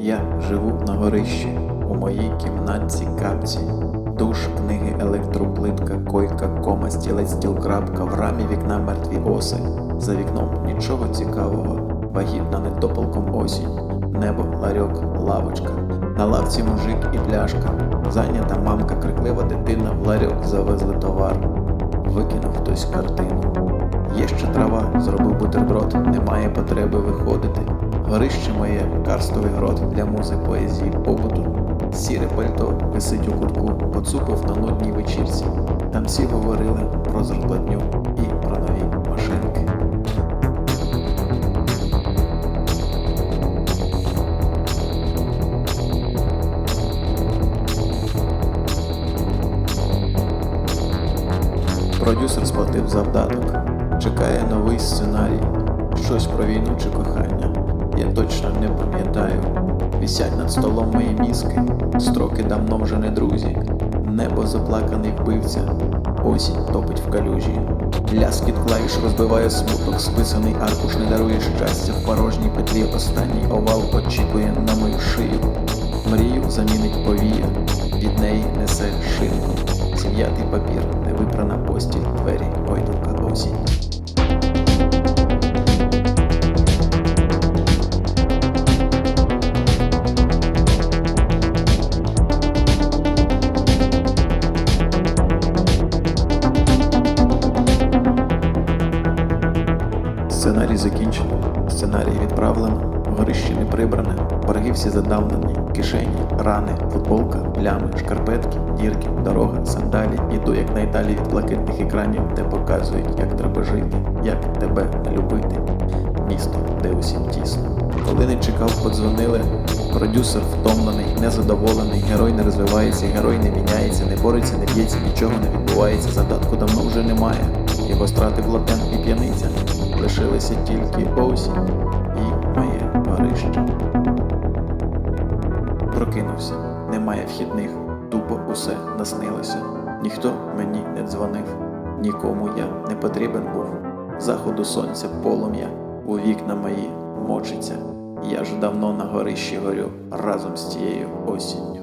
Я живу на горищі, у моїй кімнатці капці. Душ, книги, електроплитка, койка, кома, стілець, стіл, крапка, в рамі вікна мертві оси. За вікном нічого цікавого, вагітна недопалком осінь, небо, ларьок, лавочка, на лавці мужик і пляшка, зайнята мамка, криклива дитина, в ларьок завезли товар, викинув хтось картину. Є ще трава, зробив бутерброд, немає потреби виходити. Горище моє, карстовий грот для музи поезії побуту. Сіре пальто висить у кутку, поцупив на нудній вечірці. Там всі говорили про зарплатню і про нові машинки. Продюсер сплатив завдаток. Чекає новий сценарій. Щось про війну чи кохання. Я точно не пам'ятаю. Вісять над столом мої мізки. Строки давно вже не друзі. Небо заплаканий вбивця. Осінь топить в калюжі. Ляскіт клавіш розбиває смуток, списаний аркуш не дарує щастя в порожній петлі. Останній овал очікує на мою шию. Мрію замінить повія, від неї несе шинку. Зім'ятий папір, невипрана постіль, двері, гойдалка осінь. Сценарій закінчено, сценарій відправлено, горище не прибране, борги всі задавнені, кишені, рани, футболка, плями, шкарпетки, дірки, дорога, сандалі. Іду якнайдалі від блакитних екранів, де показують, як треба жити, як тебе любити. Місто, де усім тісно. Коли не чекав, подзвонили. Продюсер втомлений, незадоволений, герой не розвивається, герой не міняється, не бореться, не б'ється, нічого не відбувається. Задатку давно вже немає. Його стратив і п'яниця. Лишилися тільки осінь і моє горище. Прокинувся, немає вхідних, тупо усе наснилося. Ніхто мені не дзвонив, нікому я не потрібен був. Заходу сонця полум'я у вікна мої мочиться. Я ж давно на горищі горю разом з тією осінню.